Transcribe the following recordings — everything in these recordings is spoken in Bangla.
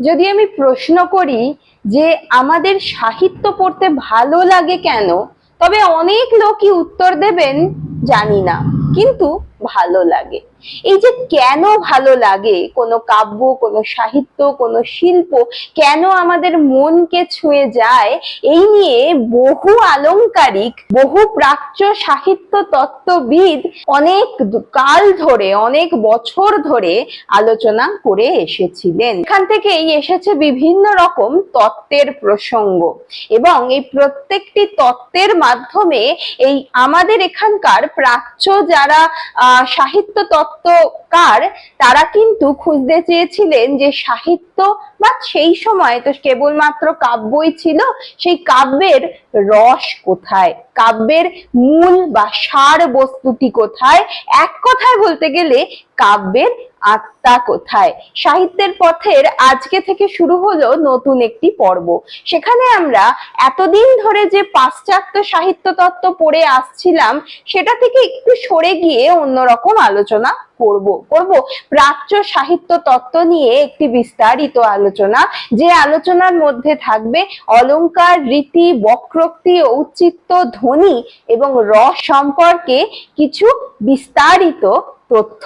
যদি আমি প্রশ্ন করি যে আমাদের সাহিত্য পড়তে ভালো লাগে কেন, তবে অনেক লোকই উত্তর দেবেন, জানি না। কিন্তু ভালো লাগে। এই যে কেন ভালো লাগে? কোনো কাব্য কোনো সাহিত্য কোনো শিল্প কেন আমাদের মনকে ছুঁয়ে যায়? এই নিয়ে বহু আলংকারিক বহু প্রাচ্য সাহিত্য তত্ত্ববিদ অনেক কাল ধরে অনেক বছর ধরে আলোচনা করে এসেছিলেন। এখান থেকেই এসেছে বিভিন্ন রকম তত্ত্বের প্রসঙ্গ এবং এই প্রত্যেকটি তত্ত্বের মাধ্যমে এই আমাদের এখানকার প্রাচ্য যারা আহ, সাহিত্য তত্ত্বকার তারা কিন্তু খুঁজতে চেয়েছিলেন যে সাহিত্য বা সেই সময় তো কেবলমাত্র কাব্যই ছিল, সেই কাব্যের রস কোথায়? কাব্যের মূল বা সার বস্তুটি কোথায়? এক কথায় বলতে গেলে কাব্যের আত্মা কোথায়? সাহিত্যের পথের আজকে থেকে শুরু হলো নতুন একটি পর্ব। সেখানে আমরা এতদিন ধরে যে পাশ্চাত্য সাহিত্য তত্ত্ব পড়ে আসছিলাম, সেটা থেকে একটু সরে গিয়ে অন্যরকম আলোচনা করব। করব প্রাচ্য সাহিত্য তত্ত্ব নিয়ে একটি বিস্তারিত আলোচনা, যে আলোচনার মধ্যে থাকবে অলংকার রীতি, বক্রোক্তি, ঔচিত্য, ধ্বনি এবং রস সম্পর্কে কিছু বিস্তারিত তথ্য।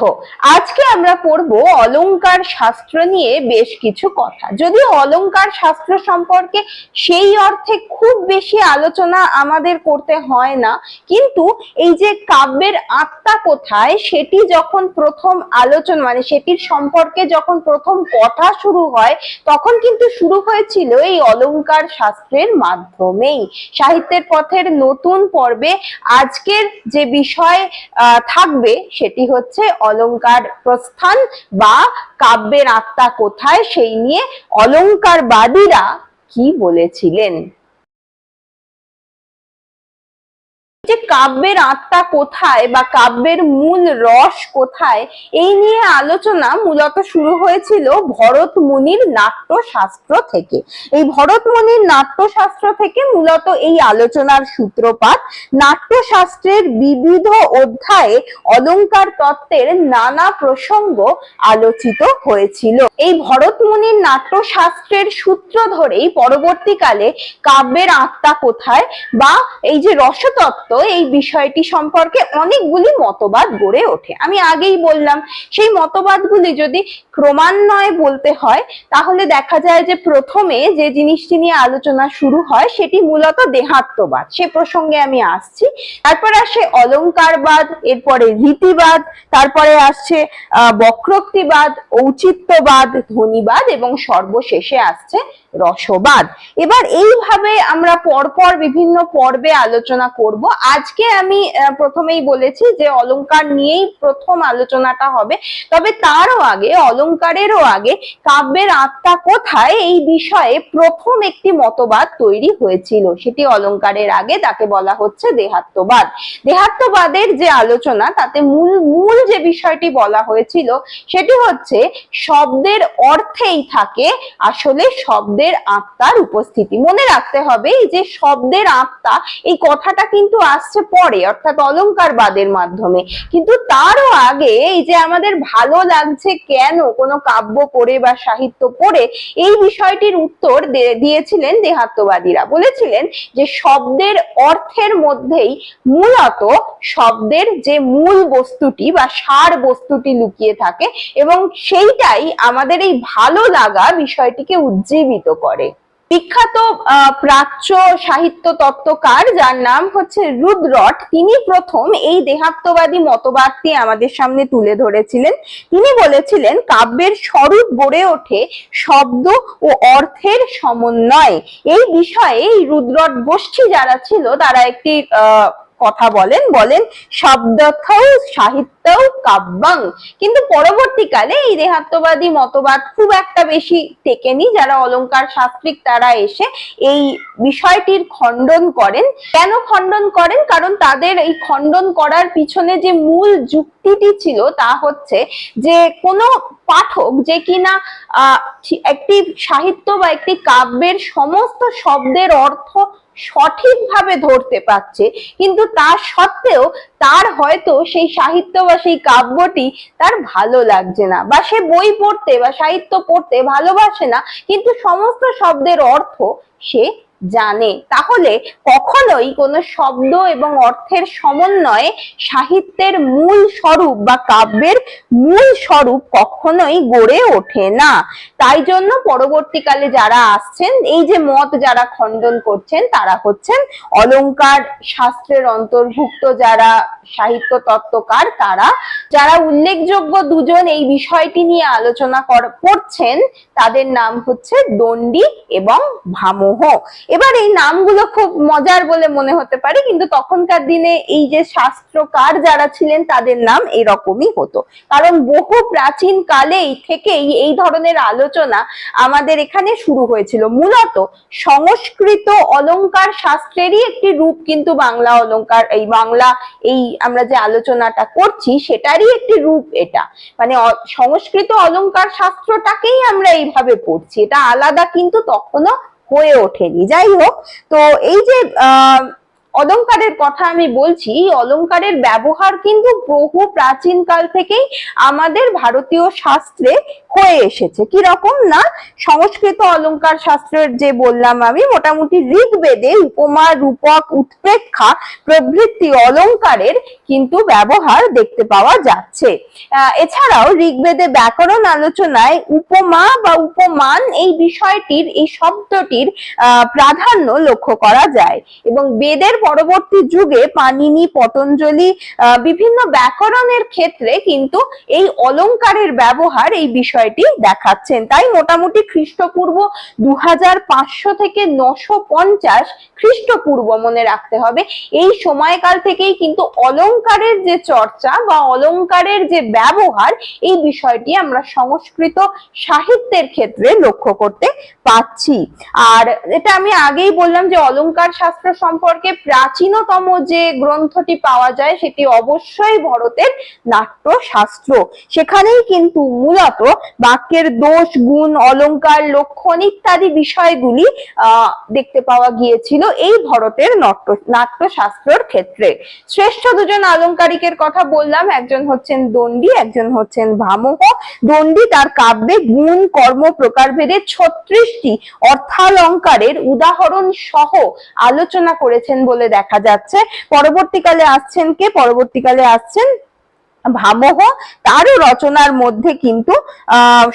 আজকে আমরা পড়ব অলংকার শাস্ত্র নিয়ে বেশ কিছু কথা। যদিও অলংকার শাস্ত্র সম্পর্কে সেই অর্থে খুব বেশি আলোচনা আমাদের করতে হয় না, কিন্তু এই যে কাব্যের আত্মা কোথায়, সেটি যখন প্রথম আলোচনা মানে সেটির সম্পর্কে যখন প্রথম কথা শুরু হয়, তখন কিন্তু শুরু হয়েছিল এই অলংকার শাস্ত্রের মাধ্যমেই। সাহিত্যের পথের নতুন পর্বে আজকের যে বিষয় থাকবে, সেটি হচ্ছে অলংকার প্রস্থান বা কাব্যের আত্মা কোথায় সেই নিয়ে অলঙ্কারবাদীরা কি বলেছিলেন? যে কাব্যের আত্মা কোথায় বা কাব্যের মূল রস কোথায়, এই নিয়ে আলোচনা মূলত শুরু হয়েছিল ভরত মুনির নাট্যশাস্ত্র থেকে। এই ভরত মুনির নাট্যশাস্ত্র থেকে মূলত এই আলোচনার সূত্রপাত, নাট্যশাস্ত্রের বিবিধ অধ্যায়ে অলংকার তত্ত্বের নানা প্রসঙ্গ আলোচিত হয়েছিল। এই ভরত মুনির নাট্যশাস্ত্রের সূত্র ধরেই পরবর্তীকালে কাব্যের আত্মা কোথায় বা এই যে রসতত্ত্ব এই বিষয়টি সম্পর্কে অনেকগুলি মতবাদ গড়ে ওঠে। আমি আগেই বললাম, সেই মতবাদগুলি যদি ক্রমান্বয়ে বলতে হয়, তাহলে দেখা যায় যে প্রথমে যে জিনিসটি নিয়ে আলোচনা শুরু হয়, সেটি মূলত দেহাত্মবাদ। সে প্রসঙ্গে আমি আসছি। তারপর আসে অলংকারবাদ এরপরে রীতিবাদ, তারপরে আসছে বক্রোক্তিবাদ, ঔচিত্যবাদ, ধ্বনিবাদ এবং সর্বশেষে আসছে রসবাদ। এবার এইভাবে আমরা পরপর বিভিন্ন পর্বে আলোচনা করব। আজকে আমি প্রথমেই বলেছি যে অলংকার নিয়েই প্রথম আলোচনাটা হবে। তবে তারও আগে, অলংকারেরও আগে, কাব্যের আত্মা কোথায় এই বিষয়ে প্রথম একটি মতবাদ তৈরি হয়েছিল। সেটি অলংকারের আগে, তাকে বলা হচ্ছে দেহাত্মবাদ। দেহাত্মবাদের যে আলোচনা, তাতে মূল মূল যে বিষয়টি বলা হয়েছিল, সেটি হচ্ছে শব্দের অর্থেই থাকে আসলে শব্দের আত্মার উপস্থিতি। মনে রাখতে হবে যে শব্দের আত্মা, এই কথাটা কিন্তু আসছে পরে, অর্থাৎ অলংকারবাদের মাধ্যমে। কিন্তু তারও আগে এই যে আমাদের ভালো লাগছে কেন কোনো কাব্য পড়ে বা সাহিত্য পড়ে, এই বিষয়টির উত্তর দিয়েছিলেন দেহাত্মবাদীরা। বলেছিলেন যে শব্দের অর্থের মধ্যেই মূলত শব্দের যে মূল বস্তুটি বা সার বস্তুটি লুকিয়ে থাকে এবং সেইটাই আমাদের এই ভালো লাগা বিষয়টিকে উজ্জীবিত করে। বিখ্যাত প্রাচ্য সাহিত্য তত্ত্বকার, যার নাম হচ্ছে রুদ্রট, তিনি প্রথম এই দেহাত্মবাদী মতবাদটি আমাদের সামনে তুলে ধরেছিলেন। তিনি বলেছিলেন, কাব্যের স্বরূপ গড়ে ওঠে শব্দ ও অর্থের সমন্বয়। এই বিষয়ে এই রুদ্রট গোষ্ঠী যারা ছিল, তারা একটি আহ কথা বলেন বলেন শব্দথৌ সাহিত্য কাব্যাং। কিন্তু পরবর্তীকালে এই দেহাত্মবাদী মতবাদ খুব একটা বেশি টেকেনি যারা অলংকার শাস্ত্রিক তারা এসে এই বিষয়টির খণ্ডন করেন। কেন খণ্ডন করেন? কারণ তাদের এই খণ্ডন করার পিছনে যে মূল যুক্তিটি ছিল তা হচ্ছে যে কোনো পাঠক যে কিনা আহ, একটি সাহিত্য বা একটি কাব্যের সমস্ত শব্দের অর্থ সঠিকভাবে ধরতে পারছে, কিন্তু তা সত্ত্বেও তার হয়তো সেই সাহিত্য বা সেই কাব্যটি তার ভালো লাগছে না, বা সে বই পড়তে বা সাহিত্য পড়তে ভালোবাসে না, কিন্তু সমস্ত শব্দের অর্থ সে জানে। তাহলে কখনোই কোনো শব্দ এবং অর্থের সমন্বয়ে সাহিত্যের মূল স্বরূপ বা কাব্যের মূল স্বরূপ কখনোই গড়ে ওঠে না। তাই জন্য পরবর্তীকালে যারা আসছেন, এই যে মত যারা খণ্ডন করছেন, তারা হচ্ছেন অলংকার শাস্ত্রের অন্তর্ভুক্ত যারা সাহিত্য তত্ত্বকার, তারা যারা উল্লেখযোগ্য দুজন এই বিষয়টি নিয়ে আলোচনা কর- করছেন, তাদের নাম হচ্ছে দণ্ডী এবং ভামহ। এবার এই নামগুলো খুব মজার বলে মনে হতে পারে, কিন্তু তখনকার দিনে এই যে শাস্ত্রকার যারা ছিলেন তাদের নাম এরকমই হতো। কারণ বহু প্রাচীন কালেই থেকেই এই ধরনের আলোচনা আমাদের এখানে শুরু হয়েছিল। মূলত সংস্কৃত অলঙ্কার শাস্ত্রেরই একটি রূপ কিন্তু বাংলা অলংকার, এই বাংলা, এই আমরা যে আলোচনাটা করছি সেটারই একটি রূপ এটা। মানে সংস্কৃত অলঙ্কার শাস্ত্রটাকেই আমরা এইভাবে পড়ছি। এটা আলাদা কিন্তু তখনও হয়ে ওঠেনি। যাই হোক তো এই যে আহ অলংকারের কথা আমি বলছি এই অলংকারের ব্যবহার কিন্তু বহু প্রাচীন কাল থেকেই আমাদের ভারতীয় শাস্ত্রে হয়ে এসেছে। কি রকম না? সংস্কৃত অলঙ্কার শাস্ত্রের যে বললাম আমি, মোটামুটি ঋগ্বেদে উপমা, রূপক, উৎপ্রেক্ষা প্রভৃতি অলংকারের কিন্তু ব্যবহার দেখতে পাওয়া যাচ্ছে। এছাড়াও ঋগ্বেদে ব্যাকরণ আলোচনায় উপমা বা উপমান এই বিষয়টির, এই শব্দটির প্রাধান্য লক্ষ্য করা যায়। এবং বেদের পরবর্তী যুগে পানিনি, পতঞ্জলি বিভিন্ন ব্যাকরণের ক্ষেত্রে কিন্তু এই অলংকারের ব্যবহার এই বিষয়টি দেখাচ্ছেন। তাই মোটামুটি খ্রিস্টপূর্ব দুহাজার পাঁচশো থেকে নশো পঞ্চাশ খ্রিস্টপূর্ব মনে রাখতে হবে। এই সময়কাল থেকেই কিন্তু অলংকারের যে চর্চা বা অলংকারের যে ব্যবহার, এই বিষয়টি আমরা সংস্কৃত সাহিত্যের ক্ষেত্রে লক্ষ্য করতে পাচ্ছি আর এটা আমি আগেই বললাম যে অলংকার শাস্ত্র সম্পর্কে প্রাচীনতম যে গ্রন্থটি পাওয়া যায় সেটি অবশ্যই ভরতের নাট্য শাস্ত্র সেখানেই কিন্তু মূলত বাক্যের দোষ, গুণ অলংকার লক্ষণ ইত্যাদি বিষয়গুলি দেখতে পাওয়া গিয়েছিল এই ভরতের নাট্য, নাট্যশাস্ত্রের ক্ষেত্রে। শ্রেষ্ঠ দুজন আলংকারিকের কথা বললাম, একজন হচ্ছেন দণ্ডী, একজন হচ্ছেন ভামহ দণ্ডী তার কাব্যে গুণ, কর্ম, প্রকারভেদে ছত্রিশটি অর্থালঙ্কারের উদাহরণ সহ আলোচনা করেছেন বলে দেখা যাচ্ছে। পরবর্তীকালে আসছেন কে? পরবর্তীকালে আসছেন ভামহ। তারও রচনার মধ্যে কিন্তু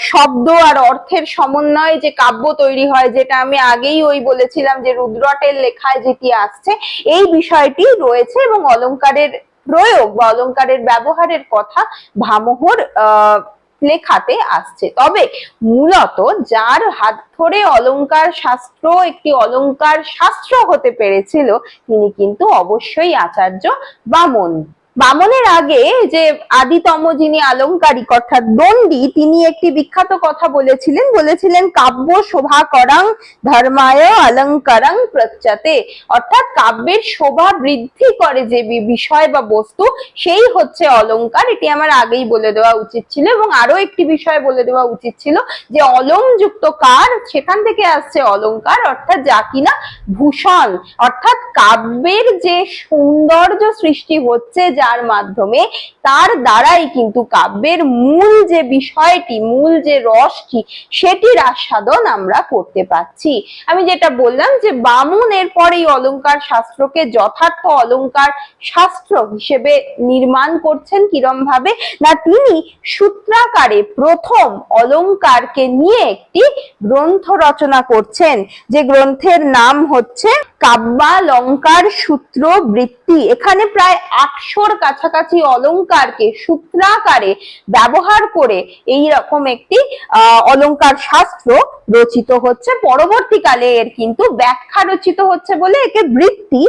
শব্দ আর অর্থের সমন্বয়ে যে কাব্য তৈরি হয়, যেটা আমি আগেই ওই বলেছিলাম যে রুদ্রটের লেখায় যেটি আসছে, এই বিষয়টি রয়েছে এবং অলংকারের প্রয়োগ বা অলংকারের ব্যবহারের কথা ভামহর, আহ লেখাতে আসছে। তবে মূলত যার হাত ধরে অলঙ্কার শাস্ত্র, একটি অলঙ্কার শাস্ত্র হতে পেরেছিল, তিনি কিন্তু অবশ্যই আচার্য বামন। বামনের আগে যে আদিতম যিনি আলংকারিক অর্থাৎ দণ্ডী, তিনি একটি বিখ্যাত কথা বলেছিলেন। বলেছিলেন, কাব্য শোভা করাং ধর্মায় অলঙ্কারাং প্রচ্যাতে অর্থাৎ কাব্যের শোভা বৃদ্ধি করে যে বিষয় বা বস্তু, সেই হচ্ছে অলংকার এটি আমার আগেই বলে দেওয়া উচিত ছিল এবং আরও একটি বিষয় বলে দেওয়া উচিত ছিল যে অলংযুক্ত কার, সেখান থেকে আসছে অলংকার অর্থাৎ যা কিনা ভূষণ। অর্থাৎ কাব্যের যে সৌন্দর্য সৃষ্টি হচ্ছে যার মাধ্যমে, তার দ্বারাই কিন্তু কাব্যের মূল যে বিষয়টি, মূল যে রসটি, সেটির আস্বাদন আমরা করতে পাচ্ছি আমি যেটা বললাম যে বামুন এরপর এই অলংকার শাস্ত্রকে যথার্থ অলংকার শাস্ত্র হিসেবে নির্মাণ করছেন কিরম ভাবে না, তিনি সূত্রাকারে প্রথম অলংকারকে নিয়ে একটি গ্রন্থ রচনা করছেন। যে গ্রন্থের নাম হচ্ছে কাব্যালঙ্কার সূত্র বৃত্তি এখানে প্রায় আটশোর কাছাকাছি অলংকারকে সূত্রাকারে ব্যবহার করে এই রকম একটি আহ, অলংকার শাস্ত্র রচিত হচ্ছে। পরবর্তীকালে এর কিন্তু ব্যাখ্যা রচিত হচ্ছে বলে একে বৃত্তি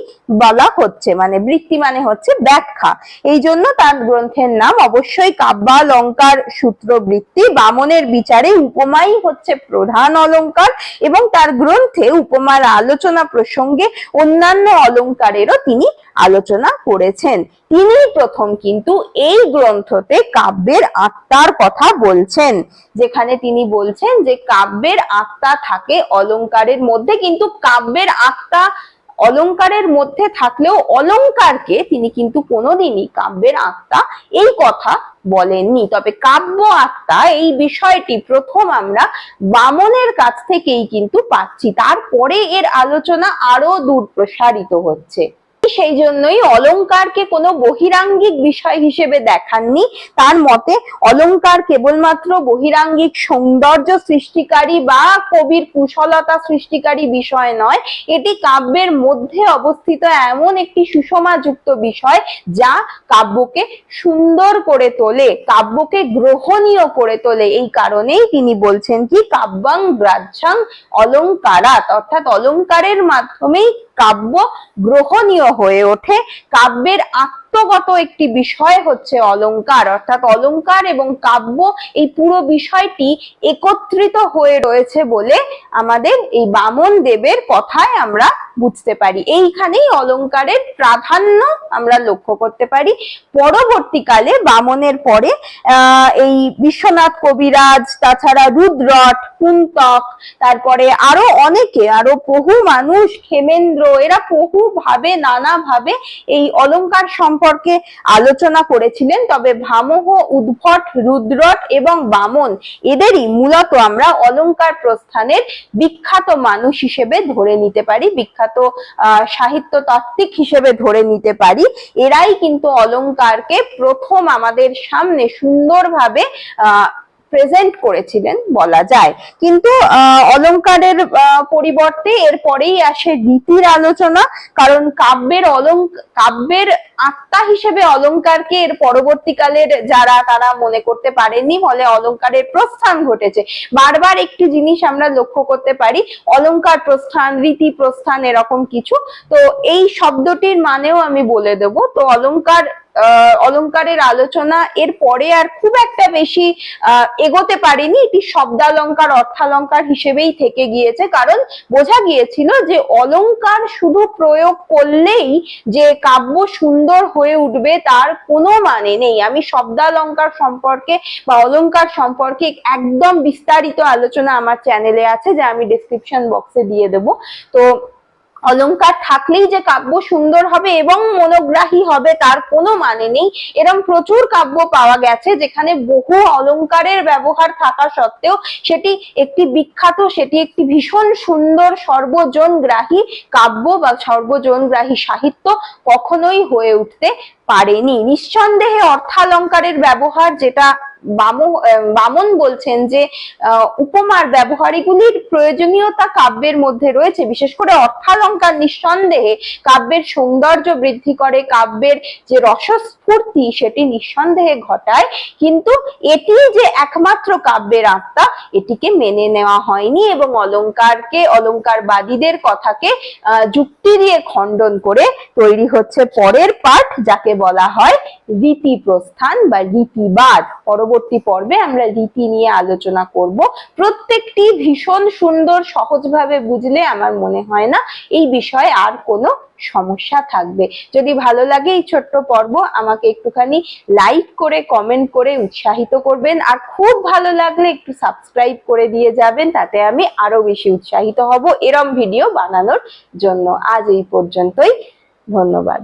বলা হচ্ছে। মানে বৃত্তি মানে হচ্ছে ব্যাখ্যা। এই জন্য তার গ্রন্থের নাম অবশ্যই কাব্যালঙ্কার সূত্র বৃত্তি বামনের বিচারে উপমাই হচ্ছে প্রধান অলংকার এবং তার গ্রন্থে উপমার আলোচনা প্রসঙ্গে অন্যান্য অলংকারেরও তিনি আলোচনা করেছেন। তিনি প্রথম কিন্তু এই গ্রন্থতে কাব্যের আত্মার কথা বলছেন, যেখানে তিনি বলছেন যে কাব্যের আত্মা থাকে অলঙ্কারের মধ্যে, কিন্তু কাব্যের আত্মা অলংকারের মধ্যে থাকলেও অলঙ্কারকে তিনি কিন্তু কোনোদিনই কাব্যের আত্মা এই কথা বলেননি। তবে কাব্য আত্মা এই বিষয়টি প্রথম আমরা বামনের কাছ থেকেই কিন্তু পাচ্ছি। তারপরে এর আলোচনা আরও দূর প্রসারিত হচ্ছে। সেই জন্যই অলংকারকে কোনো বহিরাঙ্গিক বিষয় হিসেবে দেখাননি। তার মতে অলংকার কেবলমাত্র বহিরাঙ্গিক সৌন্দর্য সৃষ্টিকারী বা কবির কুশলতা সৃষ্টিকারী বিষয় নয়। এটি কাব্যের মধ্যে অবস্থিত এমন একটি সুষমাযুক্ত বিষয় যা কাব্যকে সুন্দর করে তোলে, কাব্যকে গ্রহণীয় করে তোলে। এই কারণেই তিনি বলছেন কি, কাব্যাং গ্রাহ্যাং অলংকারাত অর্থাৎ অলংকারের মাধ্যমেই কাব্য গ্রহণীয় হয়ে ওঠে। কাব্যের আত্মগত একটি বিষয় হচ্ছে অলঙ্কার অর্থাৎ অলঙ্কার এবং কাব্য এই পুরো বিষয়টি একত্রিত হয়ে রয়েছে বলে আমাদের এই বামন দেবের কথায় আমরা বুঝতে পারি। এইখানেই অলংকারের প্রাধান্য আমরা লক্ষ্য করতে পারি। পরবর্তীকালে বামনের পরে এই বিশ্বনাথ কবিরাজ, তাছাড়া রুদ্রট, কুন্তক, তারপরে আরও অনেকে, আরও বহু মানুষ, ক্ষেমেন্দ্র, এরা বহু ভাবে নানা ভাবে এই অলংকার সম্পর্কে আলোচনা করেছিলেন। তবে ভামহ উদ্ভট, রুদ্রট এবং বামন, এদেরই মূলত আমরা অলংকার প্রস্থানের বিখ্যাত মানুষ হিসেবে ধরে নিতে পারি। বিখ্যাত আহ, সাহিত্য তাত্ত্বিক হিসেবে ধরে নিতে পারি, এরাই কিন্তু অলঙ্কারকে প্রথম আমাদের সামনে সুন্দরভাবে, আহ প্রেজেন্ট করেছিলেন বলা যায়। কিন্তু আহ, পরিবর্তে এরপরেই আসে রীতির আলোচনা কারণ কাব্যের অলঙ্ক কাব্যের আত্মা হিসেবে অলংকারকে এর পরবর্তীকালের যারা তারা মনে করতে পারেননি ফলে অলংকারের প্রস্থান ঘটেছে। বারবার একটি জিনিস আমরা লক্ষ্য করতে পারি অলংকার প্রস্থান রীতি প্রস্থান এরকম কিছু। তো এই শব্দটির মানেও আমি বলে দেব তো অলংকার আহ, অলংকারের আলোচনা এর পরে আর খুব একটা বেশি এগোতে পারেনি। এটি শব্দালঙ্কার অর্থালঙ্কার হিসেবেই থেকে গিয়েছে। কারণ বোঝা গিয়েছিল যে অলঙ্কার শুধু প্রয়োগ করলেই যে কাব্য সুন্দর হয়ে উঠবে তার কোনো মানে নেই। আমি শব্দালঙ্কার সম্পর্কে বা অলঙ্কার সম্পর্কে একদম বিস্তারিত আলোচনা আমার চ্যানেলে আছে যা আমি ডিসক্রিপশন বক্সে দিয়ে দেব। তো অলংকার থাকলেই যে কাব্য সুন্দর হবে এবং মনোগ্রাহী হবে তার কোনো মানে নেই। এরকম প্রচুর কাব্য পাওয়া গেছে যেখানে বহু অলংকারের ব্যবহার থাকা সত্ত্বেও সেটি একটি বিখ্যাত, সেটি একটি ভীষণ সুন্দর সর্বজনগ্রাহী কাব্য বা সর্বজনগ্রাহী সাহিত্য কখনোই হয়ে উঠতে পারেনি। নিঃসন্দেহে অর্থালঙ্কারের ব্যবহার যেটা বামন বলছেন যে উপমার ব্যবহারগুলির প্রয়োজনীয়তা কাব্যের মধ্যে রয়েছে। বিশেষ করে অর্থালঙ্কার নিঃসন্দেহে কাব্যের সৌন্দর্য বৃদ্ধি করে, কাব্যের যে রসস্ফূর্তি সেটি নিঃসন্দেহে ঘটায়। কিন্তু এটি যে একমাত্র কাব্যের আত্মা, এটিকে মেনে নেওয়া হয়নি এবং অলংকারকে অলঙ্কারবাদীদের কথাকে যুক্তি দিয়ে খণ্ডন করে তৈরি হচ্ছে পরের পাঠ, যাকে বলা হয় রীতি প্রস্থান বা রীতিবাদ। পরবর্তী পর্বে আমরা রীতি নিয়ে আলোচনা করব। প্রত্যেকটি ভীষণ সুন্দর, সহজভাবে বুঝলে আমার মনে হয় না এই বিষয়ে আর কোনো সমস্যা থাকবে। যদি ভালো লাগে এই ছোট্ট পর্ব, আমাকে একটুখানি লাইক করে কমেন্ট করে উৎসাহিত করবেন। আর খুব ভালো লাগলে একটু সাবস্ক্রাইব করে দিয়ে যাবেন, তাতে আমি আরও বেশি উৎসাহিত হব এরম ভিডিও বানানোর জন্য। আজ এই পর্যন্তই, ধন্যবাদ।